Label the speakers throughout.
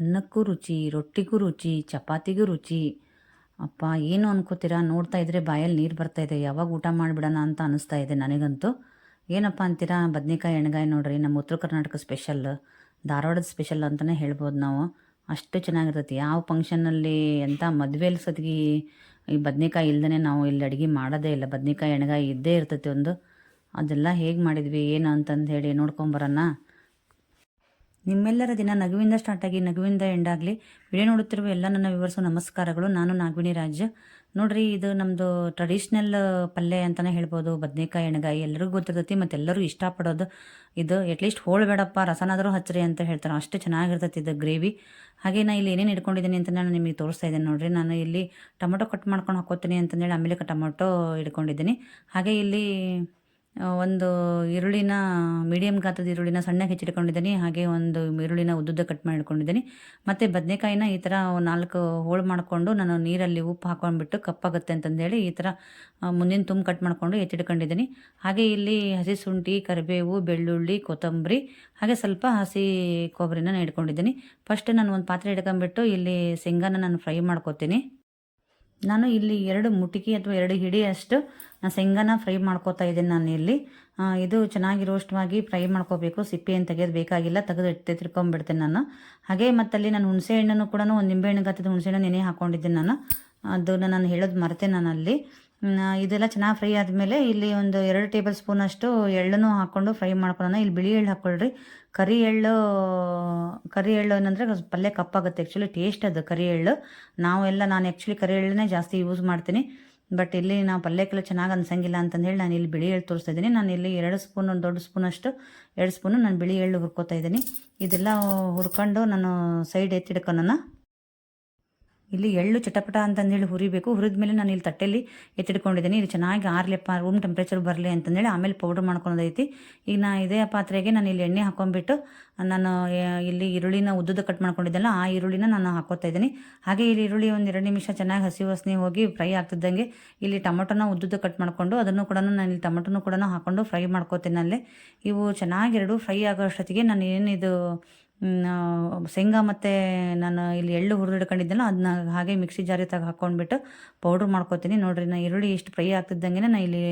Speaker 1: ಅನ್ನಕ್ಕೂ ರುಚಿ, ರೊಟ್ಟಿಗೂ ರುಚಿ, ಚಪಾತಿಗೂ ರುಚಿ. ಅಪ್ಪ, ಏನು ಅನ್ಕೋತೀರಾ? ನೋಡ್ತಾ ಇದ್ರೆ ಬಾಯಲ್ಲಿ ನೀರು ಬರ್ತಾ ಇದೆ. ಯಾವಾಗ ಊಟ ಮಾಡಿಬಿಡೋಣ ಅಂತ ಅನಿಸ್ತಾ ಇದೆ ನನಗಂತೂ. ಏನಪ್ಪ ಅಂತೀರಾ? ಬದ್ನೆಕಾಯಿ ಎಣ್ಗಾಯಿ ನೋಡ್ರಿ, ನಮ್ಮ ಉತ್ತರ ಕರ್ನಾಟಕ ಸ್ಪೆಷಲ್, ಧಾರವಾಡದ ಸ್ಪೆಷಲ್ ಅಂತಲೇ ಹೇಳ್ಬೋದು ನಾವು. ಅಷ್ಟು ಚೆನ್ನಾಗಿರ್ತೈತಿ. ಯಾವ ಫಂಕ್ಷನ್ನಲ್ಲಿ ಎಂಥ ಮದುವೆಯಲ್ಲಿ ಸತಿಗೆ ಈ ಬದ್ನೆಕಾಯಿ ಇಲ್ದೇ ನಾವು ಇಲ್ಲಿ ಅಡುಗೆ ಮಾಡೋದೇ ಇಲ್ಲ. ಬದ್ನೆಕಾಯಿ, ಎಣ್ಗಾಯಿ ಇದ್ದೇ ಇರ್ತೈತಿ ಒಂದು. ಅದೆಲ್ಲ ಹೇಗೆ ಮಾಡಿದ್ವಿ, ಏನು ಅಂತಂದು ಹೇಳಿ ನೋಡ್ಕೊಂಬರೋಣ. ನಿಮ್ಮೆಲ್ಲರ ದಿನ ನಗುವಿಂದ ಸ್ಟಾರ್ಟ್ ಆಗಿ, ನಗುವಿಂದ ಆಗಲಿ. ವಿಡಿಯೋ ನೋಡುತ್ತಿರುವ ಎಲ್ಲ ನನ್ನ ವಿವರಿಸೋ ನಮಸ್ಕಾರಗಳು. ನಾನು ನಾಗವಿಣಿ ರಾಜ್. ನೋಡ್ರಿ, ಇದು ನಮ್ಮದು ಟ್ರೆಡಿಷ್ನಲ್ ಪಲ್ಯ ಅಂತಲೇ ಹೇಳ್ಬೋದು. ಬದನೆಕಾಯಿ ಎಣ್ಗಾಯಿ ಎಲ್ಲರಿಗೂ ಗೊತ್ತಿರ್ತೈತಿ ಮತ್ತು ಎಲ್ಲರೂ ಇಷ್ಟಪಡೋದು ಇದು. ಅಟ್ಲೀಸ್ಟ್ ಹೋಳ್ಬೇಡಪ್ಪ ರಸನಾದರೂ ಹಚ್ಚಿರಿ ಅಂತ ಹೇಳ್ತಾರೆ. ಅಷ್ಟು ಚೆನ್ನಾಗಿರ್ತೈತಿ ಇದು ಗ್ರೇವಿ. ಹಾಗೆ ನಾನು ಇಲ್ಲಿ ಏನೇನು ಇಟ್ಕೊಂಡಿದ್ದೀನಿ ಅಂತ ನಾನು ನಿಮಗೆ ತೋರಿಸ್ತಾ ಇದ್ದೀನಿ ನೋಡಿರಿ. ನಾನು ಇಲ್ಲಿ ಟೊಮೊಟೊ ಕಟ್ ಮಾಡ್ಕೊಂಡು ಹಾಕೋತೀನಿ ಅಂತಂದೇಳಿ ಆಮೇಲೆ ಟೊಮೊಟೊ ಇಟ್ಕೊಂಡಿದ್ದೀನಿ. ಹಾಗೆ ಇಲ್ಲಿ ಒಂದು ಈರುಳ್ಳಿನ ಮೀಡಿಯಮ್ ಗಾತ್ರದ ಈರುಳ್ಳಿನ ಸಣ್ಣಗೆ ಹೆಚ್ಚಿಟ್ಕೊಂಡಿದ್ದೀನಿ, ಹಾಗೆ ಒಂದು ಈರುಳ್ಳಿನ ಉದ್ದುದ್ದ ಕಟ್ ಮಾಡಿಕೊಂಡಿದ್ದೀನಿ. ಮತ್ತು ಬದನೆಕಾಯಿನ ಈ ಥರ ನಾಲ್ಕು ಹೋಳು ಮಾಡಿಕೊಂಡು ನಾನು ನೀರಲ್ಲಿ ಉಪ್ಪು ಹಾಕೊಂಡ್ಬಿಟ್ಟು ಕಪ್ಪಾಗುತ್ತೆ ಅಂತಂದೇಳಿ ಈ ಥರ ಮುಂದಿನ ತುಂಬ ಕಟ್ ಮಾಡಿಕೊಂಡು ಎತ್ತಿಟ್ಕೊಂಡಿದ್ದೀನಿ ಹಾಗೆ ಇಲ್ಲಿ ಹಸಿ ಶುಂಠಿ, ಕರಿಬೇವು, ಬೆಳ್ಳುಳ್ಳಿ, ಕೊತ್ತಂಬರಿ, ಹಾಗೆ ಸ್ವಲ್ಪ ಹಸಿ ಕೊಬ್ಬರಿನ ಇಟ್ಕೊಂಡಿದ್ದೀನಿ. ಫಸ್ಟ್ ನಾನು ಒಂದು ಪಾತ್ರೆ ಇಟ್ಕೊಂಡ್ಬಿಟ್ಟು ಇಲ್ಲಿ ಶೇಂಗಾನ ನಾನು ಫ್ರೈ ಮಾಡ್ಕೊತೀನಿ. ನಾನು ಇಲ್ಲಿ ಎರಡು ಮುಟಿಕೆ ಅಥವಾ ಎರಡು ಹಿಡಿಯಷ್ಟು ಶೇಂಗಾನ ಫ್ರೈ ಮಾಡ್ಕೋತಾ ಇದ್ದೀನಿ ನಾನು ಇಲ್ಲಿ. ಇದು ಚೆನ್ನಾಗಿ ರೋಸ್ಟ್ವಾಗಿ ಫ್ರೈ ಮಾಡ್ಕೋಬೇಕು. ಸಿಪ್ಪೆ ಏನು ತೆಗೆಯೋದು ಬೇಕಾಗಿಲ್ಲ ತೆಗೆದು ಇಟ್ಟು ತಿರ್ಕೊಂಡ್ಬಿಡ್ತೇನೆ ನಾನು. ಹಾಗೆ ಮತ್ತಲ್ಲಿ ನಾನು ಹುಣಸೆ ಹಣ್ಣನ್ನು ಕೂಡ ಒಂದು ನಿಂಬೆಹಣ್ಣು ಗತ್ತದ ಹುಣಸೆ ಹಣ್ಣು ನೆನೆ ಹಾಕ್ಕೊಂಡಿದ್ದೀನಿ ನಾನು. ಅದನ್ನು ನಾನು ಹೇಳೋದು ಮರೆತೆ ನಾನು ಮ್, ಇದೆಲ್ಲ ಚೆನ್ನಾಗಿ ಫ್ರೈ ಆದಮೇಲೆ ಇಲ್ಲಿ ಒಂದು ಎರಡು ಟೇಬಲ್ ಸ್ಪೂನಷ್ಟು ಎಳ್ಳನ್ನು ಹಾಕ್ಕೊಂಡು ಫ್ರೈ ಮಾಡ್ಕೊಳ್ಳೋಣ. ಇಲ್ಲಿ ಬಿಳಿ ಎಳ್ಳು ಹಾಕ್ಕೊಳ್ರಿ. ಕರಿ ಎಳ್ಳು ಕರಿ ಎಳ್ಳು ಏನಂದರೆ ಪಲ್ಯ ಕಪ್ಪಾಗುತ್ತೆ ಆ್ಯಕ್ಚುಲಿ ಟೇಸ್ಟ್ ಅದು ಕರಿ ಎಳ್ಳು. ನಾವೆಲ್ಲ, ನಾನು ಆ್ಯಕ್ಚುಲಿ ಕರಿ ಎಳ್ಳನ್ನೇ ಜಾಸ್ತಿ ಯೂಸ್ ಮಾಡ್ತೀನಿ. ಬಟ್ ಇಲ್ಲಿ ನಾವು ಪಲ್ಯಕ್ಕೆಲ್ಲ ಚೆನ್ನಾಗಿ ಅನ್ಸಂಗಿಲ್ಲ ಅಂತಂದೇಳಿ ನಾನು ಇಲ್ಲಿ ಬಿಳಿ ಎಳ್ಳು ತೋರಿಸ್ತಾ ಇದ್ದೀನಿ. ನಾನು ಇಲ್ಲಿ ಎರಡು ಸ್ಪೂನ್ ಒಂದು ದೊಡ್ಡ ಸ್ಪೂನಷ್ಟು ಎರಡು ಸ್ಪೂನು ನಾನು ಬಿಳಿ ಎಳ್ಳು ಹುರ್ಕೋತಾ ಇದ್ದೀನಿ. ಇದೆಲ್ಲ ಹುರ್ಕೊಂಡು ನಾನು ಸೈಡ್ ಎತ್ತಿಡ್ಕೊಳ್ಳೋಣ ಇಲ್ಲಿ ಎಳ್ಳು ಚಟಪಟ ಅಂತಂದೇಳಿ ಹುರಿಬೇಕು. ಹುರಿದ ಮೇಲೆ ನಾನು ಇಲ್ಲಿ ತಟ್ಟೆಯಲ್ಲಿ ಎತ್ತಿಟ್ಕೊಂಡಿದ್ದೀನಿ. ಇದು ಚೆನ್ನಾಗಿ ಆರ್ಲಿಪ್ಪ ರೂಮ್ ಟೆಂಪ್ರೇಚರ್ ಬರಲಿ ಅಂತಂದೇಳಿ ಆಮೇಲೆ ಪೌಡ್ರ್ ಮಾಡ್ಕೊಳೋದೈತಿ ಈಗ ನಾ ಇದೇ ಪಾತ್ರೆಗೆ ನಾನು ಇಲ್ಲಿ ಎಣ್ಣೆ ಹಾಕೊಂಡ್ಬಿಟ್ಟು, ನಾನು ಇಲ್ಲಿ ಈರುಳ್ಳಿನ ಉದ್ದುದ ಕಟ್ ಮಾಡ್ಕೊಂಡಿದ್ದೆಲ್ಲ ಆ ಈರುಳ್ಳಿನ ನಾನು ಹಾಕೋತಾ ಇದ್ದೀನಿ. ಹಾಗೆ ಇಲ್ಲಿ ಈರುಳ್ಳಿ ಒಂದು ಎರಡು ನಿಮಿಷ ಚೆನ್ನಾಗಿ ಹಸಿ ವಾಸನೆ ಹೋಗಿ ಫ್ರೈ ಆಗ್ತಿದ್ದಂಗೆ ಇಲ್ಲಿ ಟೊಮೊಟೊನ ಉದ್ದುದ ಕಟ್ ಮಾಡಿಕೊಂಡು, ಅದನ್ನು ಕೂಡ ನಾನು ಇಲ್ಲಿ ಟೊಮೊಟೊನು ಕೂಡ ಹಾಕೊಂಡು ಫ್ರೈ ಮಾಡ್ಕೋತೀನಿ ಅಲ್ಲೇ. ಇವು ಚೆನ್ನಾಗಿ ಎರಡು ಫ್ರೈ ಆಗೋ ಅಷ್ಟೊತ್ತಿಗೆ ನಾನು ಏನಿದು ಶೇಂಗಾ ಮತ್ತು ನಾನು ಇಲ್ಲಿ ಎಳ್ಳು ಹುರಿದಿಡ್ಕೊಂಡಿದ್ದೆನೋ ಅದನ್ನ ಹಾಗೆ ಮಿಕ್ಸಿ ಜಾರಿ ತಗ ಹಾಕ್ಕೊಂಡ್ಬಿಟ್ಟು ಪೌಡ್ರ್ ಮಾಡ್ಕೊತೀನಿ. ನೋಡಿರಿ ನಾನು ಈರುಳ್ಳಿ ಇಷ್ಟು ಫ್ರೈ ಆಗ್ತಿದ್ದಂಗೆ ನಾನು ಇಲ್ಲಿ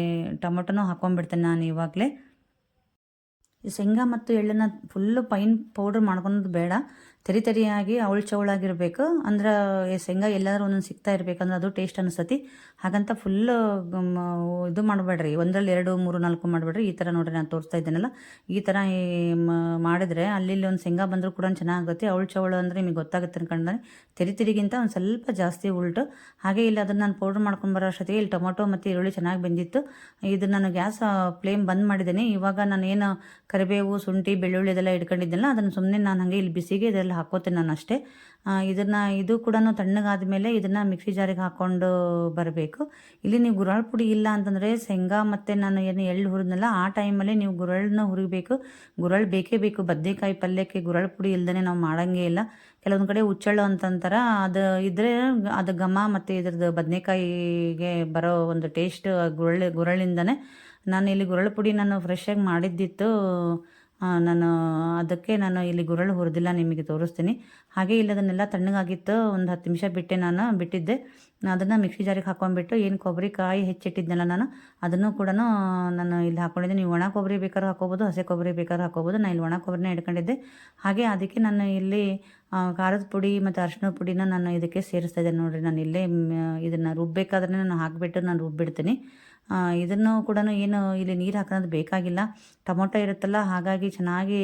Speaker 1: ಟೊಮೊಟೊನೂ ಹಾಕ್ಕೊಂಡ್ಬಿಡ್ತೇನೆ ನಾನು ಇವಾಗಲೇ. ಶೇಂಗಾ ಮತ್ತು ಎಳ್ಳನ್ನು ಫುಲ್ಲು ಪೈನ್ ಪೌಡ್ರ್ ಮಾಡ್ಕೊಳೋದು ಬೇಡ. ತೆರಿ ತರಿಯಾಗಿ ಅವಳು ಚವಳಾಗಿರ್ಬೇಕು ಅಂದ್ರೆ ಶೇಂಗಾ ಎಲ್ಲಾದ್ರೂ ಒಂದೊಂದು ಸಿಗ್ತಾ ಇರ್ಬೇಕಂದ್ರೆ ಅದು ಟೇಸ್ಟ್ ಅನಿಸ್ತತಿ ಹಾಗಂತ ಫುಲ್ಲು ಇದು ಮಾಡಬೇಡ್ರಿ. ಒಂದರಲ್ಲಿ ಎರಡು, ಮೂರು, ನಾಲ್ಕು ಮಾಡಬೇಡ್ರಿ. ಈ ಥರ ನೋಡ್ರಿ ನಾನು ತೋರಿಸ್ತಾ ಇದ್ದೇನಲ್ಲ. ಈ ಥರ ಮಾಡಿದ್ರೆ ಅಲ್ಲಿ ಒಂದು ಶೇಂಗಾ ಬಂದರೂ ಕೂಡ ಚೆನ್ನಾಗುತ್ತೆ. ಅವಳು ಚವಳು ಅಂದರೆ ನಿಮಗೆ ಗೊತ್ತಾಗುತ್ತೆ ಅನ್ಕೊಂಡ್ರೆ ತೆರಿ ತಿರಿಗಿಂತ ಒಂದು ಸ್ವಲ್ಪ ಜಾಸ್ತಿ ಉಲ್ಟು. ಹಾಗೆ ಇಲ್ಲಿ ಅದನ್ನು ನಾನು ಪೌಡ್ರ್ ಮಾಡ್ಕೊಂಡು ಬರೋ ಅಷ್ಟೊತ್ತಿಗೆ ಇಲ್ಲಿ ಟೊಮೊಟೊ ಮತ್ತು ಈರುಳ್ಳಿ ಚೆನ್ನಾಗಿ ಬೆಂದಿತ್ತು. ಇದು ನಾನು ಗ್ಯಾಸ್ ಫ್ಲೇಮ್ ಬಂದ್ ಮಾಡಿದ್ದೇನೆ. ಇವಾಗ ನಾನು ಏನು ಕರಿಬೇವು, ಶುಂಠಿ, ಬೆಳ್ಳುಳ್ಳಿ ಇದೆಲ್ಲ ಇಟ್ಕೊಂಡಿದ್ದೆಲ್ಲ ಅದನ್ನು ಸುಮ್ಮನೆ ನಾನು ಹಾಗೆ ಇಲ್ಲಿ ಬಿಸಿಗೆ ಇದೆಲ್ಲ ಹಾಕೋತೀನಿ ನಾನು ಅಷ್ಟೇ. ಇದನ್ನು, ಇದು ಕೂಡ ತಣ್ಣಗಾದ ಮೇಲೆ ಇದನ್ನು ಮಿಕ್ಸಿ ಜಾರಿಗೆ ಹಾಕ್ಕೊಂಡು ಬರಬೇಕು. ಇಲ್ಲಿ ನೀವು ಗುರಾಳ್ ಪುಡಿ ಇಲ್ಲ ಅಂತಂದರೆ ಶೇಂಗಾ ಮತ್ತು ನಾನು ಏನು ಎಳ್ಳು ಹುರಿದ್ನಲ್ಲ, ಆ ಟೈಮಲ್ಲಿ ನೀವು ಗುರಳನ್ನ ಹುರಿಬೇಕು. ಗುರಳ್ ಬೇಕೇ ಬೇಕು. ಬದ್ನೆಕಾಯಿ ಪಲ್ಯಕ್ಕೆ ಗುರಳ್ ಪುಡಿ ಇಲ್ಲದೇ ನಾವು ಮಾಡೋಂಗೇ ಇಲ್ಲ. ಕೆಲವೊಂದು ಕಡೆ ಹುಚ್ಚಳ್ಳು ಅಂತಂತಾರ, ಅದು ಇದ್ರೆ ಅದು ಘಮ ಮತ್ತು ಇದ್ರದ್ದು ಬದನೆಕಾಯಿಗೆ ಬರೋ ಒಂದು ಟೇಸ್ಟ್ ಗುರಳ್, ಗುರಳಿಂದನೇ. ನಾನು ಇಲ್ಲಿ ಗುರಳ್ ಪುಡಿ ನಾನು ಫ್ರೆಶ್ಶಾಗಿ ಮಾಡಿದ್ದಿತ್ತು. ನಾನು ಅದಕ್ಕೆ ನಾನು ಇಲ್ಲಿ ಗುರಳು ಹುರಿದಿಲ್ಲ, ನಿಮಗೆ ತೋರಿಸ್ತೀನಿ. ಹಾಗೆ ಇಲ್ಲಿ ಅದನ್ನೆಲ್ಲ ತಣ್ಣಗಾಗಿತ್ತು, ಒಂದು ಹತ್ತು ನಿಮಿಷ ಬಿಟ್ಟೆ ನಾನು, ಬಿಟ್ಟಿದ್ದೆ. ಅದನ್ನು ಮಿಕ್ಸಿ ಜಾರಿಗೆ ಹಾಕೊಂಡ್ಬಿಟ್ಟು ಏನು ಕೊಬ್ಬರಿ ಕಾಯಿ ಹೆಚ್ಚಿಟ್ಟಿದ್ದೆನಲ್ಲ ನಾನು, ಅದನ್ನು ಕೂಡ ನಾನು ಇಲ್ಲಿ ಹಾಕ್ಕೊಂಡಿದ್ದೆ ನೀವು ಒಣ ಕೊಬ್ಬರಿ ಬೇಕಾದ್ರೂ ಹಾಕೋಬೋದು, ಹಸಿ ಕೊಬ್ಬರಿ ಬೇಕಾದ್ರೂ ಹಾಕೋಬೋದು. ನಾನು ಇಲ್ಲಿ ಒಣ ಕೊಬ್ಬರಿನ ಇಟ್ಕೊಂಡಿದ್ದೆ. ಹಾಗೆ ಅದಕ್ಕೆ ನಾನು ಇಲ್ಲಿ ಖಾರದ ಪುಡಿ ಮತ್ತು ಅರಿಶಿನ ಪುಡಿನ ನಾನು ಇದಕ್ಕೆ ಸೇರಿಸ್ತಾ ಇದ್ದೇನೆ ನೋಡಿರಿ. ನಾನು ಇಲ್ಲೇ ಇದನ್ನು ರುಬ್ಬಬೇಕಾದ್ರೆ ನಾನು ಹಾಕಿಬಿಟ್ಟು ನಾನು ರುಬ್ಬಿಡ್ತೀನಿ. ಇದನ್ನು ಕೂಡ ಏನು ಇಲ್ಲಿ ನೀರು ಹಾಕೋದು ಬೇಕಾಗಿಲ್ಲ. ಟೊಮೊಟೊ ಇರುತ್ತಲ್ಲ, ಹಾಗಾಗಿ ಚೆನ್ನಾಗಿ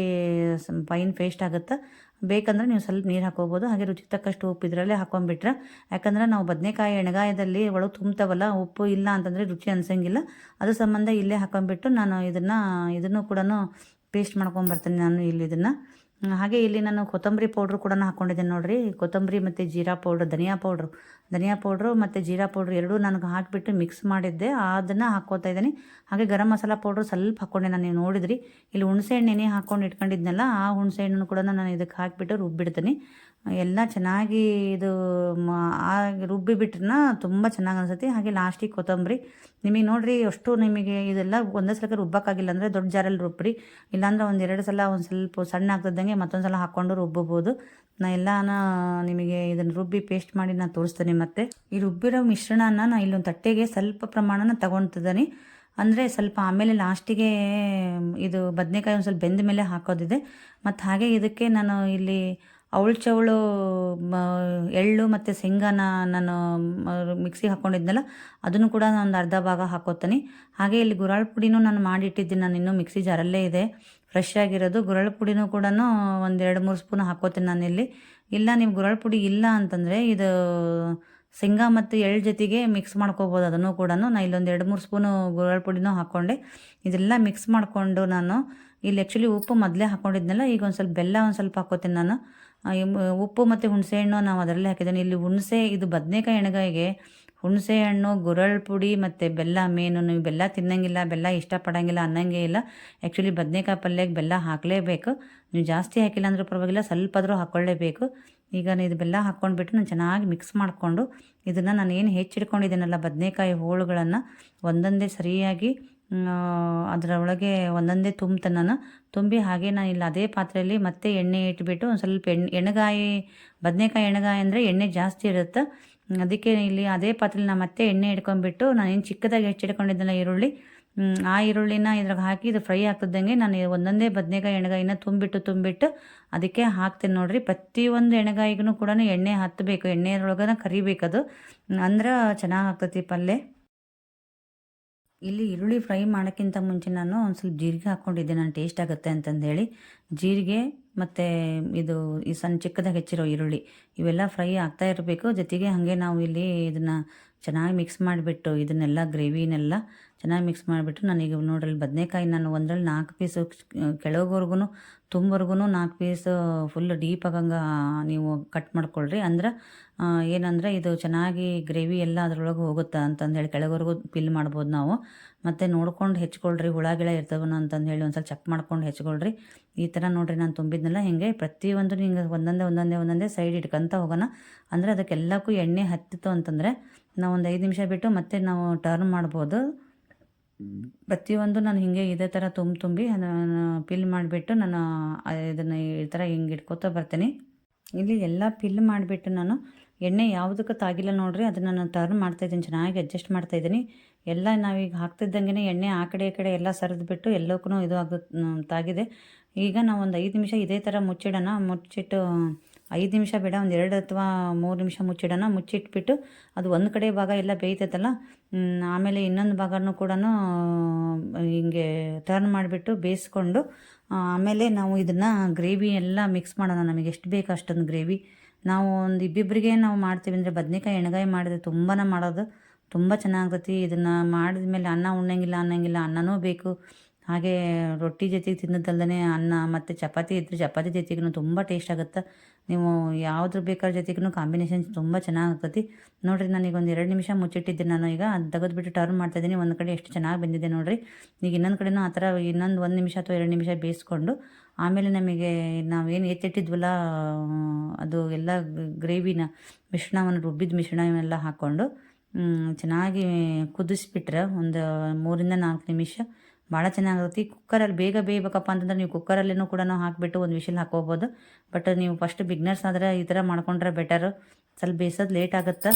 Speaker 1: ಫೈನ್ ಪೇಸ್ಟ್ ಆಗುತ್ತೆ. ಬೇಕಂದರೆ ನೀವು ಸ್ವಲ್ಪ ನೀರು ಹಾಕೋಬೋದು. ಹಾಗೆ ರುಚಿಗೆ ತಕ್ಕಷ್ಟು ಉಪ್ಪು ಇದರಲ್ಲೇ ಹಾಕೊಂಡ್ಬಿಟ್ರೆ. ಯಾಕಂದ್ರೆ ನಾವು ಬದನೆಕಾಯಿ ಎಣ್ಗಾಯದಲ್ಲಿ ಒಳಗೆ ತುಂಬ್ತವಲ್ಲ ಉಪ್ಪು ಇಲ್ಲ ಅಂತಂದರೆ ರುಚಿ ಅನ್ಸಂಗಿಲ್ಲ. ಅದ್ರ ಸಂಬಂಧ ಇಲ್ಲೇ ಹಾಕೊಂಡ್ಬಿಟ್ಟು ನಾನು ಇದನ್ನು ಇದನ್ನು ಕೂಡ ಪೇಸ್ಟ್ ಮಾಡ್ಕೊಂಬರ್ತೀನಿ ನಾನು ಇಲ್ಲಿ ಇದನ್ನು. ಹಾಗೆ ಇಲ್ಲಿ ನಾನು ಕೊತ್ತಂಬರಿ ಪೌಡ್ರ್ ಕೂಡ ಹಾಕ್ಕೊಂಡಿದ್ದೇನೆ ನೋಡಿರಿ. ಕೊತ್ತಂಬರಿ ಮತ್ತು ಜೀರಾ ಪೌಡ್ರ್ ಧನಿಯಾ ಪೌಡ್ರು ಧನಿಯಾ ಪೌಡ್ರು ಮತ್ತು ಜೀರಾ ಪೌಡ್ರು ಎರಡೂ ನನಗೆ ಹಾಕಿಬಿಟ್ಟು ಮಿಕ್ಸ್ ಮಾಡಿದ್ದೆ. ಅದನ್ನು ಹಾಕ್ಕೋತಾ ಇದ್ದೀನಿ. ಹಾಗೆ ಗರಂ ಮಸಾಲ ಪೌಡ್ರು ಸ್ವಲ್ಪ ಹಾಕ್ಕೊಂಡೆ ನಾನು, ನೀವು ನೋಡಿದ್ರಿ. ಇಲ್ಲಿ ಹುಣಸೆ ಎಣ್ಣೆನೇ ನೆನೆ ಹಾಕ್ಕೊಂಡು ಇಟ್ಕೊಂಡಿದ್ನಲ್ಲ, ಆ ಹುಣಸೆ ಹಣ್ಣು ಕೂಡ ನಾನು ಇದಕ್ಕೆ ಹಾಕಿಬಿಟ್ಟು ರುಬ್ಬಿಡ್ತೀನಿ. ಎಲ್ಲ ಚೆನ್ನಾಗಿ ಇದು ರುಬ್ಬಿ ಬಿಟ್ರನ್ನ ತುಂಬ ಚೆನ್ನಾಗಿ ಅನಿಸುತ್ತೆ. ಹಾಗೆ ಲಾಸ್ಟಿಗೆ ಕೊತ್ತಂಬರಿ. ನಿಮಗೆ ನೋಡಿರಿ, ಅಷ್ಟು ನಿಮಗೆ ಇದೆಲ್ಲ ಒಂದೇ ಸಲಕ್ಕೆ ರುಬ್ಬಕ್ಕಾಗಿಲ್ಲ ಅಂದರೆ ದೊಡ್ಡ ಜಾರಲ್ಲಿ ರುಬ್ಬಿರಿ ಇಲ್ಲಾಂದ್ರೆ ಒಂದು ಎರಡು ಸಲ ಒಂದು ಸ್ವಲ್ಪ ಸಣ್ಣ ಆಗ್ತದಂಗೆ ಹಾಗೆ ಮತ್ತೊಂದು ಸಲ ಹಾಕ್ಕೊಂಡು ರುಬ್ಬಬೋದು ನಾ ಎಲ್ಲಾನ ನಿಮಗೆ ಇದನ್ನು ರುಬ್ಬಿ ಪೇಸ್ಟ್ ಮಾಡಿ ನಾನು ತೋರಿಸ್ತೇನೆ ಮತ್ತೆ ಈ ರುಬ್ಬಿರೋ ಮಿಶ್ರಣನ ನಾನು ಇಲ್ಲೊಂದು ತಟ್ಟೆಗೆ ಸ್ವಲ್ಪ ಪ್ರಮಾಣನ ತಗೊತಿದ್ದೀನಿ ಅಂದರೆ ಸ್ವಲ್ಪ ಆಮೇಲೆ ಲಾಸ್ಟಿಗೆ ಇದು ಬದನೆಕಾಯಿ ಒಂದು ಸ್ವಲ್ಪ ಬೆಂದ ಮೇಲೆ ಹಾಕೋದಿದೆ. ಮತ್ತು ಹಾಗೆ ಇದಕ್ಕೆ ನಾನು ಇಲ್ಲಿ ಅವಳು ಚವಳು ಎಳ್ಳು ಮತ್ತು ಶೇಂಗಾನ ನಾನು ಮಿಕ್ಸಿಗೆ ಹಾಕ್ಕೊಂಡಿದ್ನಲ್ಲ ಅದನ್ನು ಕೂಡ ನಾನು ಒಂದು ಅರ್ಧ ಭಾಗ ಹಾಕೋತೀನಿ. ಹಾಗೆ ಇಲ್ಲಿ ಗುರಾಳ್ ಪುಡಿನೂ ನಾನು ಮಾಡಿಟ್ಟಿದ್ದೀನಿ. ನಾನು ಇನ್ನೂ ಮಿಕ್ಸಿ ಜಾರಲ್ಲೇ ಇದೆ. ಫ್ರೆಶ್ ಆಗಿರೋದು. ಗುರಳ್ ಪುಡಿನೂ ಕೂಡ ಒಂದು ಎರಡು ಮೂರು ಸ್ಪೂನ್ ಹಾಕೋತೀನಿ ನಾನಿಲ್ಲಿ. ಇಲ್ಲ, ನೀವು ಗುರಳ್ ಪುಡಿ ಇಲ್ಲ ಅಂತಂದರೆ ಇದು ಶೇಂಗಾ ಮತ್ತು ಎಳ್ಳು ಜೊತೆಗೆ ಮಿಕ್ಸ್ ಮಾಡ್ಕೋಬೋದು. ಅದನ್ನು ಕೂಡ ನಾನು ಇಲ್ಲೊಂದು ಎರಡು ಮೂರು ಸ್ಪೂನು ಗುರಳ್ ಪುಡಿನೂ ಹಾಕ್ಕೊಂಡೆ ಇದೆಲ್ಲ ಮಿಕ್ಸ್ ಮಾಡಿಕೊಂಡು ನಾನು ಇಲ್ಲಿ ಆ್ಯಕ್ಚುಲಿ ಉಪ್ಪು ಮೊದಲೇ ಹಾಕ್ಕೊಂಡಿದ್ನಲ್ಲ ಈಗ ಒಂದು ಸ್ವಲ್ಪ ಬೆಲ್ಲ ಒಂದು ಸ್ವಲ್ಪ ಹಾಕೋತೀನಿ ನಾನು. ಉಪ್ಪು ಮತ್ತು ಹುಣಸೆ ಹಣ್ಣು ನಾವು ಅದರಲ್ಲೇ ಹಾಕಿದ್ದೀನಿ. ಇಲ್ಲಿ ಹುಣಸೆ, ಇದು ಬದನೆಕಾಯಿ ಎಣ್ಗಾಯಿಗೆ ಹುಣಸೆ ಹಣ್ಣು ಗುರಳ್ ಪುಡಿ ಮತ್ತು ಬೆಲ್ಲ ಮೇನು ನೀವು ಬೆಲ್ಲ ತಿನ್ನಂಗಿಲ್ಲ, ಬೆಲ್ಲ ಇಷ್ಟಪಡಂಗಿಲ್ಲ ಅನ್ನಂಗೆ ಇಲ್ಲ. ಆ್ಯಕ್ಚುಲಿ ಬದನೆಕಾಯಿ ಪಲ್ಯಕ್ಕೆ ಬೆಲ್ಲ ಹಾಕಲೇಬೇಕು. ನೀವು ಜಾಸ್ತಿ ಹಾಕಿಲ್ಲ ಅಂದರೂ ಪರವಾಗಿಲ್ಲ ಸ್ವಲ್ಪ ಆದರೂ ಹಾಕ್ಕೊಳ್ಳೇಬೇಕು ಈಗ ಇದು ಬೆಲ್ಲ ಹಾಕ್ಕೊಂಡ್ಬಿಟ್ಟು ನಾನು ಚೆನ್ನಾಗಿ ಮಿಕ್ಸ್ ಮಾಡಿಕೊಂಡು ಇದನ್ನು ನಾನು ಏನು ಹೆಚ್ಚಿಟ್ಕೊಂಡಿದ್ದೀನಲ್ಲ ಬದನೆಕಾಯಿ ಹೋಳುಗಳನ್ನು ಒಂದೊಂದೇ ಸರಿಯಾಗಿ ಅದರೊಳಗೆ ಒಂದೊಂದೇ ನಾನು ತುಂಬಿ ಹಾಗೆ ನಾನು ಇಲ್ಲಿ ಅದೇ ಪಾತ್ರೆಯಲ್ಲಿ ಮತ್ತೆ ಎಣ್ಣೆ ಇಟ್ಬಿಟ್ಟು ಒಂದು ಸ್ವಲ್ಪ ಎಣ್ಣೆ ಎಣ್ಣೆಗಾಯಿ ಬದನೆಕಾಯಿ ಎಣ್ಣೆಗಾಯಿ ಅಂದರೆ ಎಣ್ಣೆ ಜಾಸ್ತಿ ಇರುತ್ತೆ. ಅದಕ್ಕೆ ಇಲ್ಲಿ ಅದೇ ಪಾತ್ರೆಯಲ್ಲಿ ನಾನು ಮತ್ತೆ ಎಣ್ಣೆ ಇಟ್ಕೊಂಡ್ಬಿಟ್ಟು ನಾನು ಏನು ಚಿಕ್ಕದಾಗಿ ಹೆಚ್ಚಿಟ್ಕೊಂಡಿದ್ದೆಲ್ಲ ಈರುಳ್ಳಿ ಆ ಈರುಳ್ಳಿನ ಇದ್ರಾಗ ಹಾಕಿ ಇದು ಫ್ರೈ ಆಗ್ತಿದ್ದಂಗೆ ನಾನು ಒಂದೊಂದೇ ಬದನೆಕಾಯಿ ಎಣ್ಣೆಗಾಯಿನ ತುಂಬಿಟ್ಟು ತುಂಬಿಟ್ಟು ಅದಕ್ಕೆ ಹಾಕ್ತೇನೆ ನೋಡ್ರಿ. ಪ್ರತಿಯೊಂದು ಎಣ್ಣೆಗಾಯಿಗೂ ಕೂಡ ಎಣ್ಣೆ ಹತ್ತಬೇಕು ಎಣ್ಣೆಯೊಳಗನ ಕರಿಬೇಕದು ಅಂದ್ರೆ ಚೆನ್ನಾಗಿ ಆಗ್ತೈತಿ ಪಲ್ಯ ಇಲ್ಲಿ ಈರುಳ್ಳಿ ಫ್ರೈ ಮಾಡೋಕ್ಕಿಂತ ಮುಂಚೆ ನಾನು ಒಂದು ಸ್ವಲ್ಪ ಜೀರಿಗೆ ಹಾಕ್ಕೊಂಡಿದ್ದೆ ನಾನು ಟೇಸ್ಟ್ ಆಗುತ್ತೆ ಅಂತಂದೇಳಿ. ಜೀರಿಗೆ ಮತ್ತು ಇದು ಈ ಸಣ್ಣ ಚಿಕ್ಕದಾಗಿ ಹೆಚ್ಚಿರೋ ಈರುಳ್ಳಿ ಇವೆಲ್ಲ ಫ್ರೈ ಆಗ್ತಾ ಇರಬೇಕು. ಜೊತೆಗೆ ಹಾಗೆ ನಾವು ಇಲ್ಲಿ ಇದನ್ನು ಚೆನ್ನಾಗಿ ಮಿಕ್ಸ್ ಮಾಡಿಬಿಟ್ಟು ಇದನ್ನೆಲ್ಲ ಗ್ರೇವಿನೆಲ್ಲ ಚೆನ್ನಾಗಿ ಮಿಕ್ಸ್ ಮಾಡಿಬಿಟ್ಟು ನಾನೀಗ ನೋಡ್ರಿ ಬದನೆಕಾಯಿ ನಾನು ಒಂದರಲ್ಲಿ ನಾಲ್ಕು ಪೀಸು ಕೆಳಗೋರ್ಗು ತುಂಬವರೆಗೂ ನಾಲ್ಕು ಪೀಸು ಫುಲ್ ಡೀಪ್ ಆಗಂಗೆ ನೀವು ಕಟ್ ಮಾಡ್ಕೊಳ್ರಿ. ಅಂದ್ರೆ ಏನಂದ್ರೆ ಏನಂದರೆ ಇದು ಚೆನ್ನಾಗಿ ಗ್ರೇವಿ ಎಲ್ಲ ಅದ್ರೊಳಗೆ ಹೋಗುತ್ತೆ ಅಂತಂದೇಳಿ ಕೆಳಗೋರ್ಗು ಪಿಲ್ ಮಾಡ್ಬೋದು ನಾವು. ಮತ್ತು ನೋಡ್ಕೊಂಡು ಹೆಚ್ಕೊಳ್ರಿ, ಹುಳ, ಗಿಳ ಇರ್ತವನ ಅಂತಂದು ಹೇಳಿ ಒಂದು ಸ್ವಲ್ಪ ಚೆಕ್ ಮಾಡ್ಕೊಂಡು ಹೆಚ್ಕೊಳ್ರಿ. ಈ ಥರ ನೋಡಿರಿ ನಾನು ತುಂಬಿದ್ನಲ್ಲ, ಹಿಂಗೆ ಪ್ರತಿಯೊಂದು ಹಿಂಗೆ ಒಂದೊಂದೇ ಒಂದೊಂದೇ ಒಂದೊಂದೇ ಸೈಡ್ ಇಟ್ಕೊಂತ ಹೋಗೋಣ. ಅಂದರೆ ಅದಕ್ಕೆಲ್ಲಕ್ಕೂ ಎಣ್ಣೆ ಹತ್ತಿತ್ತು ಅಂತಂದರೆ ನಾವು ಒಂದು ಐದು ನಿಮಿಷ ಬಿಟ್ಟು ಮತ್ತೆ ನಾವು ಟರ್ನ್ ಮಾಡ್ಬೋದು. ಪ್ರತಿಯೊಂದು ನಾನು ಹಿಂಗೆ ಇದೇ ಥರ ತುಂಬಿ ತುಂಬಿ ನಾನು ಪಿಲ್ ಮಾಡಿಬಿಟ್ಟು ನಾನು ಇದನ್ನು ಈ ಥರ ಹಿಂಗೆ ಇಟ್ಕೋತಾ ಬರ್ತೀನಿ. ಇಲ್ಲಿ ಎಲ್ಲ ಪಿಲ್ ಮಾಡಿಬಿಟ್ಟು ನಾನು ಎಣ್ಣೆ ಯಾವುದಕ್ಕೆ ತಾಗಿಲ್ಲ ನೋಡಿರಿ, ಅದನ್ನು ನಾನು ಟರ್ನ್ ಮಾಡ್ತಾಯಿದ್ದೀನಿ ಚೆನ್ನಾಗಿ ಅಡ್ಜಸ್ಟ್ ಮಾಡ್ತಾಯಿದ್ದೀನಿ ಎಲ್ಲ ನಾವೀಗ ಹಾಕ್ತಿದ್ದಂಗೆ ಎಣ್ಣೆ ಆ ಕಡೆ ಈ ಕಡೆ ಎಲ್ಲ ಸರಿದ್ಬಿಟ್ಟು ಎಲ್ಲಕ್ಕೂ ಇದು ಆಗ ತಾಗಿದೆ. ಈಗ ನಾವು ಒಂದು ಐದು ನಿಮಿಷ ಇದೇ ಥರ ಮುಚ್ಚಿಡೋಣ. ಮುಚ್ಚಿಟ್ಟು ಐದು ನಿಮಿಷ ಬೇಡ, ಒಂದು ಎರಡು ಅಥವಾ ಮೂರು ನಿಮಿಷ ಮುಚ್ಚಿಡೋಣ. ಮುಚ್ಚಿಟ್ಬಿಟ್ಟು ಅದು ಒಂದು ಕಡೆ ಭಾಗ ಎಲ್ಲ ಬೇಯ್ತೈತಲ್ಲ ಆಮೇಲೆ ಇನ್ನೊಂದು ಭಾಗನೂ ಕೂಡ ಹಿಂಗೆ ಟರ್ನ್ ಮಾಡಿಬಿಟ್ಟು ಬೇಯಿಸ್ಕೊಂಡು ಆಮೇಲೆ ನಾವು ಇದನ್ನು ಗ್ರೇವಿ ಎಲ್ಲ ಮಿಕ್ಸ್ ಮಾಡೋಣ. ನಮಗೆ ಎಷ್ಟು ಬೇಕು ಅಷ್ಟೊಂದು ಗ್ರೇವಿ. ನಾವು ಒಂದು ಇಬ್ಬಿಬ್ಬರಿಗೆ ನಾವು ಮಾಡ್ತೀವಿ ಅಂದರೆ ಬದನೇಕಾಯಿ, ಎಣ್ಗಾಯಿ ಮಾಡಿದ್ರೆ ತುಂಬಾ ಮಾಡೋದು. ತುಂಬ ಚೆನ್ನಾಗ್ತೈತಿ ಇದನ್ನು ಮಾಡಿದ ಮೇಲೆ ಅನ್ನ ಉಣ್ಣಂಗಿಲ್ಲ ಅನ್ನಂಗಿಲ್ಲ ಅನ್ನನೂ ಬೇಕು. ಹಾಗೆ ರೊಟ್ಟಿ ಜೊತೆಗೆ ತಿನ್ನೋದಲ್ದೇ ಅನ್ನ ಮತ್ತು ಚಪಾತಿ ಇದ್ದರೆ ಚಪಾತಿ ಜೊತೆಗೂ ತುಂಬ ಟೇಸ್ಟ್ ಆಗುತ್ತೆ. ನೀವು ಯಾವ್ದ್ರ ಬೇಕಾದ್ರ ಜೊತೆಗೂ ಕಾಂಬಿನೇಷನ್ ತುಂಬ ಚೆನ್ನಾಗಾಗ್ತೈತಿ. ನೋಡಿರಿ ನನಗೆ ಒಂದು ಎರಡು ನಿಮಿಷ ಮುಚ್ಚಿಟ್ಟಿದ್ದೆ ನಾನು ಈಗ. ಅದು ತೆಗೆದುಬಿಟ್ಟು ಟರ್ನ್ ಮಾಡ್ತಾಯಿದ್ದೀನಿ ಒಂದು ಕಡೆ ಎಷ್ಟು ಚೆನ್ನಾಗಿ ಬಂದಿದೆ ನೋಡಿರಿ. ಈಗ ಇನ್ನೊಂದು ಕಡೆನೂ ಆ ಥರ ಇನ್ನೊಂದು ಒಂದು ನಿಮಿಷ ಅಥವಾ ಎರಡು ನಿಮಿಷ ಬೇಯಿಸ್ಕೊಂಡು ಆಮೇಲೆ ನಮಗೆ ನಾವೇನು ಎತ್ತಿಟ್ಟಿದ್ವಲ್ಲ ಅದು ಎಲ್ಲ ಗ್ರೇವಿನ ಮಿಶ್ರಣವನ್ನು ರುಬ್ಬಿದ ಮಿಶ್ರಣವನ್ನೆಲ್ಲ ಹಾಕ್ಕೊಂಡು ಮ್, ಚೆನ್ನಾಗಿ ಕುದಿಸ್ಬಿಟ್ರೆ ಒಂದು ಮೂರಿಂದ ನಾಲ್ಕು ನಿಮಿಷ ಭಾಳ ಚೆನ್ನಾಗಿರುತ್ತೆ ಕುಕ್ಕರಲ್ಲಿ ಬೇಗ ಬೇಯಬೇಕಪ್ಪ ಅಂತಂದ್ರೆ ನೀವು ಕುಕ್ಕರಲ್ಲೇನೂ ಕೂಡ ಹಾಕಿಬಿಟ್ಟು ಒಂದು ವಿಷಲ್ ಹಾಕೋಬೋದು ಬಟ್ ನೀವು ಫಸ್ಟ್ ಬಿಗ್ನರ್ಸ್ ಆದರೆ ಈ ಥರ ಮಾಡ್ಕೊಂಡ್ರೆ ಬೆಟರು ಸ್ವಲ್ಪ ಬೇಯಿಸೋದು ಲೇಟ್ ಆಗುತ್ತೆ.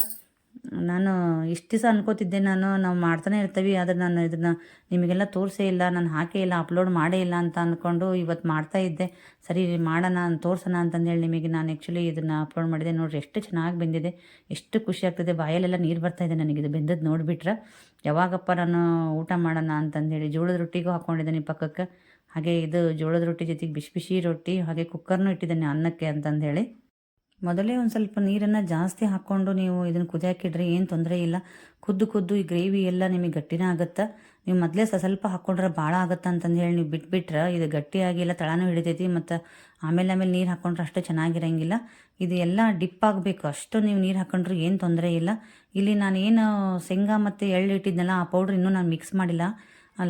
Speaker 1: ನಾನು ಇಷ್ಟು ದಿವಸ ಅನ್ಕೋತಿದ್ದೆ ನಾನು, ನಾವು ಮಾಡ್ತಾನೆ ಇರ್ತೀವಿ, ಆದರೆ ನಾನು ಇದನ್ನು ನಿಮಗೆಲ್ಲ ತೋರಿಸೇ ಇಲ್ಲ, ನಾನು ಹಾಕೇ ಇಲ್ಲ ಅಪ್ಲೋಡ್ ಮಾಡೇ ಇಲ್ಲ ಅಂತ ಅಂದ್ಕೊಂಡು ಇವತ್ತು ಮಾಡ್ತಾ ಇದ್ದೆ. ಸರಿ ಮಾಡೋಣ, ತೋರಿಸೋಣ ಅಂತಂದೇಳಿ ನಿಮಗೆ ನಾನು ಆ್ಯಕ್ಚುಲಿ ಇದನ್ನು ಅಪ್ಲೋಡ್ ಮಾಡಿದೆ. ನೋಡಿರಿ ಎಷ್ಟು ಚೆನ್ನಾಗಿ ಬೆಂದಿದೆ, ಎಷ್ಟು ಖುಷಿ ಆಗ್ತದೆ. ಬಾಯಲ್ಲೆಲ್ಲ ನೀರು ಬರ್ತಾ ಇದೆ ನನಗೆ ಇದು ಬೆಂದದ್ದು ನೋಡಿಬಿಟ್ರೆ. ಯಾವಾಗಪ್ಪ ನಾನು ಊಟ ಮಾಡೋಣ ಅಂತಂದೇಳಿ ಜೋಳದ ರೊಟ್ಟಿಗೂ ಹಾಕ್ಕೊಂಡಿದ್ದೀನಿ ಪಕ್ಕಕ್ಕೆ. ಹಾಗೆ ಇದು ಜೋಳದ ರೊಟ್ಟಿ ಜೊತೆಗೆ ಬಿಸಿ ಬಿಸಿ ರೊಟ್ಟಿ, ಹಾಗೆ ಕುಕ್ಕರ್ನೂ ಇಟ್ಟಿದ್ದೇನೆ ಅನ್ನಕ್ಕೆ ಅಂತಂದೇಳಿ. ಮೊದಲೇ ಒಂದು ಸ್ವಲ್ಪ ನೀರನ್ನು ಜಾಸ್ತಿ ಹಾಕ್ಕೊಂಡು ನೀವು ಇದನ್ನು ಕುದಿಯಾಕಿಡ್ರಿ, ಏನು ತೊಂದರೆ ಇಲ್ಲ. ಕುದ್ದು ಕುದ್ದು ಈ ಗ್ರೇವಿ ಎಲ್ಲ ನಿಮಗೆ ಗಟ್ಟಿನೇ ಆಗುತ್ತೆ? ನೀವು ಮೊದಲೇ ಸ್ವಲ್ಪ ಹಾಕ್ಕೊಂಡ್ರೆ ಭಾಳ ಆಗುತ್ತೆ ಅಂತಂದು ಹೇಳಿ ನೀವು ಬಿಟ್ಬಿಟ್ರೆ, ಇದು ಗಟ್ಟಿಯಾಗಿ ಎಲ್ಲ ತಳನೂ ಹಿಡಿತೈತಿ ಮತ್ತು ಆಮೇಲೆ ಆಮೇಲೆ ನೀರು ಹಾಕ್ಕೊಂಡ್ರೆ ಅಷ್ಟು ಚೆನ್ನಾಗಿರಂಗಿಲ್ಲ. ಇದು ಎಲ್ಲ ಡಿಪ್ ಆಗಬೇಕು, ಅಷ್ಟು ನೀವು ನೀರು ಹಾಕ್ಕೊಂಡ್ರೆ ಏನು ತೊಂದರೆ ಇಲ್ಲ. ಇಲ್ಲಿ ನಾನು ಏನು ಶೇಂಗಾ ಮತ್ತು ಎಳ್ಳು ಇಟ್ಟಿದ್ನಲ್ಲ, ಆ ಪೌಡ್ರ್ ಇನ್ನೂ ನಾನು ಮಿಕ್ಸ್ ಮಾಡಿಲ್ಲ.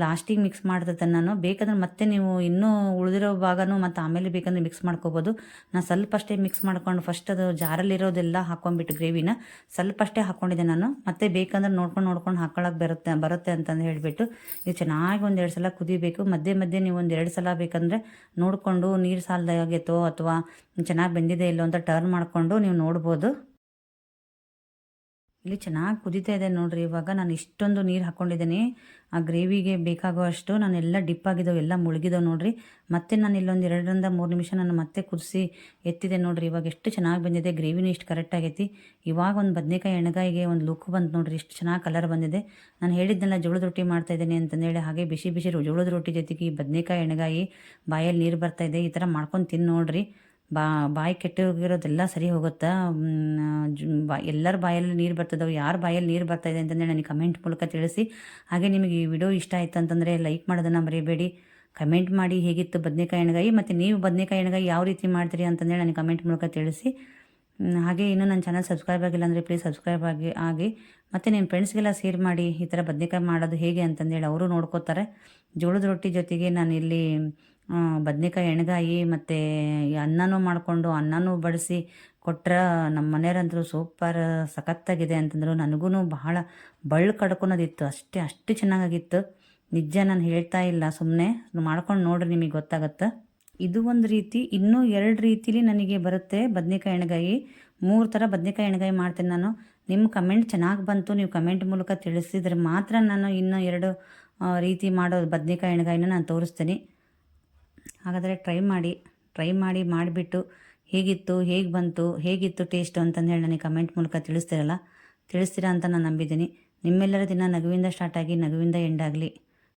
Speaker 1: ಲಾಸ್ಟಿಗೆ ಮಿಕ್ಸ್ ಮಾಡ್ತಿದ್ದೆ ನಾನು ಬೇಕಾದ್ರೆ ಮತ್ತೆ ನೀವು ಇನ್ನೂ ಉಳಿದಿರೋ ಭಾಗನೂ ಮತ್ತು ಆಮೇಲೆ ಬೇಕಂದ್ರೆ ಮಿಕ್ಸ್ ಮಾಡ್ಕೋಬೋದು. ನಾನು ಸ್ವಲ್ಪ ಅಷ್ಟೇ ಮಿಕ್ಸ್ ಮಾಡ್ಕೊಂಡು ಫಸ್ಟ್ ಅದು ಜಾರಲ್ಲಿರೋದೆಲ್ಲ ಹಾಕ್ಕೊಂಡ್ಬಿಟ್ಟು ಗ್ರೇವಿನ ಸ್ವಲ್ಪ ಅಷ್ಟೇ ಹಾಕ್ಕೊಂಡಿದ್ದೆ ನಾನು. ಮತ್ತೆ ಬೇಕಂದ್ರೆ ನೋಡ್ಕೊಂಡು ನೋಡ್ಕೊಂಡು ಹಾಕೊಳ್ಳೋಕೆ ಬರುತ್ತೆ ಬರುತ್ತೆ ಅಂತಂದು ಹೇಳಿಬಿಟ್ಟು ಇದು ಚೆನ್ನಾಗಿ ಒಂದು ಎರಡು ಸಲ ಕುದಿಬೇಕು. ಮಧ್ಯೆ ಮಧ್ಯೆ ನೀವು ಒಂದು ಎರಡು ಸಲ ಬೇಕಂದರೆ ನೋಡಿಕೊಂಡು ನೀರು ಸಾಲದಾಗೈತೋ ಅಥವಾ ಚೆನ್ನಾಗಿ ಬೆಂದಿದೆ ಇಲ್ಲೋ ಅಂತ ಟರ್ನ್ ಮಾಡಿಕೊಂಡು ನೀವು ನೋಡ್ಬೋದು. ಇಲ್ಲಿ ಚೆನ್ನಾಗಿ ಕುದೀತಾ ಇದೆ ನೋಡ್ರಿ. ಇವಾಗ ನಾನು ಇಷ್ಟೊಂದು ನೀರು ಹಾಕ್ಕೊಂಡಿದ್ದೀನಿ ಆ ಗ್ರೇವಿಗೆ ಬೇಕಾಗುವಷ್ಟು ನಾನೆಲ್ಲ ಡಿಪ್ ಎಲ್ಲ ಮುಳುಗಿದೋ ನೋಡ್ರಿ. ಮತ್ತೆ ನಾನು ಇಲ್ಲೊಂದು ಎರಡರಿಂದ ಮೂರು ನಿಮಿಷ ನಾನು ಮತ್ತೆ ಕುದಿಸಿ ಎತ್ತಿದೆ ನೋಡ್ರಿ. ಇವಾಗ ಎಷ್ಟು ಚೆನ್ನಾಗಿ ಬಂದಿದೆ, ಗ್ರೇವಿನೂ ಇಷ್ಟು ಕರೆಕ್ಟ್ ಆಗೈತಿ. ಇವಾಗ ಒಂದು ಬದನೆಕಾಯಿ ಎಣ್ಗಾಯಿಗೆ ಒಂದು ಲುಕ್ ಬಂತು ನೋಡ್ರಿ, ಇಷ್ಟು ಚೆನ್ನಾಗಿ ಕಲರ್ ಬಂದಿದೆ. ನಾನು ಹೇಳಿದ್ದೆಲ್ಲ ಜೋಳದ ರೊಟ್ಟಿ ಮಾಡ್ತಾ ಇದ್ದೀನಿ ಅಂತಂದೇಳಿ ಹಾಗೆ ಬಿಸಿ ಬಿಸಿ ಜೋಳದ ರೊಟ್ಟಿ ಜೊತೆಗೆ ಈ ಬದನೆಕಾಯಿ ಎಣ್ಣೆಗಾಯಿ ಬಾಯಲ್ಲಿ ನೀರು ಬರ್ತಾ ಇದೆ, ಈ ಥರ ಮಾಡ್ಕೊಂಡು ತಿನ್ನು ನೋಡ್ರಿ. ಬಾ, ಬಾಯಿ ಕೆಟ್ಟೋಗಿರೋದೆಲ್ಲ ಸರಿ ಹೋಗುತ್ತಾ? ಎಲ್ಲರ ಬಾಯಲ್ಲಿ ನೀರು ಬರ್ತದವು ಯಾರ ಬಾಯಲ್ಲಿ ನೀರು ಬರ್ತಾ ಇದೆ ಅಂತಂದರೆ ನನಗೆ ಕಮೆಂಟ್ ಮೂಲಕ ತಿಳಿಸಿ. ಹಾಗೆ ನಿಮಗೆ ಈ ವಿಡಿಯೋ ಇಷ್ಟ ಆಯ್ತು ಅಂತಂದರೆ ಲೈಕ್ ಮಾಡೋದನ್ನು ಮರಿಬೇಡಿ. ಕಮೆಂಟ್ ಮಾಡಿ ಹೇಗಿತ್ತು ಬದನೆಕಾಯಿ ಎಣ್ಗಾಯಿ, ಮತ್ತು ನೀವು ಬದನೆಕಾಯಿ ಎಣ್ಗಾಯಿ ಯಾವ ರೀತಿ ಮಾಡ್ತೀರಿ ಅಂತಂದೇಳಿ ನನಗೆ ಕಮೆಂಟ್ ಮೂಲಕ ತಿಳಿಸಿ. ಹಾಗೆ ಇನ್ನೂ ನನ್ನ ಚಾನಲ್ ಸಬ್ಸ್ಕ್ರೈಬ್ ಆಗಿಲ್ಲ ಅಂದರೆ ಪ್ಲೀಸ್ ಸಬ್ಸ್ಕ್ರೈಬ್ ಆಗಿ ಆಗಿ. ಮತ್ತು ನಿಮ್ಮ ಫ್ರೆಂಡ್ಸ್ಗೆಲ್ಲ ಶೇರ್ ಮಾಡಿ, ಈ ಥರ ಬದನೆಕಾಯಿ ಮಾಡೋದು ಹೇಗೆ ಅಂತಂದೇಳಿ ಅವರು ನೋಡ್ಕೋತಾರೆ. ಜೋಳದ ರೊಟ್ಟಿ ಜೊತೆಗೆ ನಾನು ಇಲ್ಲಿ ಬದನೇಕಾಯಿ ಎಣ್ಗಾಯಿ ಮತ್ತು ಅನ್ನನೂ ಮಾಡಿಕೊಂಡು ಅನ್ನನೂ ಬಡಿಸಿ ಕೊಟ್ಟರೆ ನಮ್ಮ ಮನೆಯವರಂತರೂ ಸೂಪರ್ ಸಖತ್ತಾಗಿದೆ ಅಂತಂದರು. ನನಗೂ ಬಹಳ ಬಳ್ಳು ಕಡ್ಕೊಳೋದಿತ್ತು. ಅಷ್ಟೇ, ಅಷ್ಟು ಚೆನ್ನಾಗಾಗಿತ್ತು. ನಿಜ ನಾನು ಹೇಳ್ತಾ ಇಲ್ಲ. ಸುಮ್ಮನೆ ಮಾಡ್ಕೊಂಡು ನೋಡ್ರಿ ನಿಮಗೆ ಗೊತ್ತಾಗತ್ತೆ. ಇದು ಒಂದು ರೀತಿ, ಇನ್ನೂ ಎರಡು ರೀತಿಲಿ ನನಗೆ ಬರುತ್ತೆ ಬದನೇಕಾಯಿ ಎಣ್ಗಾಯಿ. ಮೂರು ಥರ ಬದನೇಕಾಯಿ ಎಣ್ಗಾಯಿ ಮಾಡ್ತೀನಿ ನಾನು. ನಿಮ್ಮ ಕಮೆಂಟ್ ಚೆನ್ನಾಗಿ ಬಂತು. ನೀವು ಕಮೆಂಟ್ ಮೂಲಕ ತಿಳಿಸಿದ್ರೆ ಮಾತ್ರ ನಾನು ಇನ್ನೂ ಎರಡು ರೀತಿ ಮಾಡೋ ಬದನೇಕಾಯಿ ಎಣ್ಗಾಯಿನ ನಾನು ತೋರಿಸ್ತೀನಿ. ಹಾಗಾದರೆ ಟ್ರೈ ಮಾಡಿ ಟ್ರೈ ಮಾಡಿ ಮಾಡಿಬಿಟ್ಟು ಹೇಗಿತ್ತು, ಹೇಗೆ ಬಂತು, ಹೇಗಿತ್ತು ಟೇಸ್ಟು ಅಂತಂದೇಳಿ ನನಗೆ ಕಮೆಂಟ್ ಮೂಲಕ ತಿಳಿಸ್ತಿರಲ್ಲ? ತಿಳಿಸ್ತೀರಾ ಅಂತ ನಾನು ನಂಬಿದ್ದೀನಿ. ನಿಮ್ಮೆಲ್ಲರ ದಿನ ನಗುವಿಂದ ಸ್ಟಾರ್ಟಾಗಿ ನಗುವಿಂದ ಎಂಡಾಗಲಿ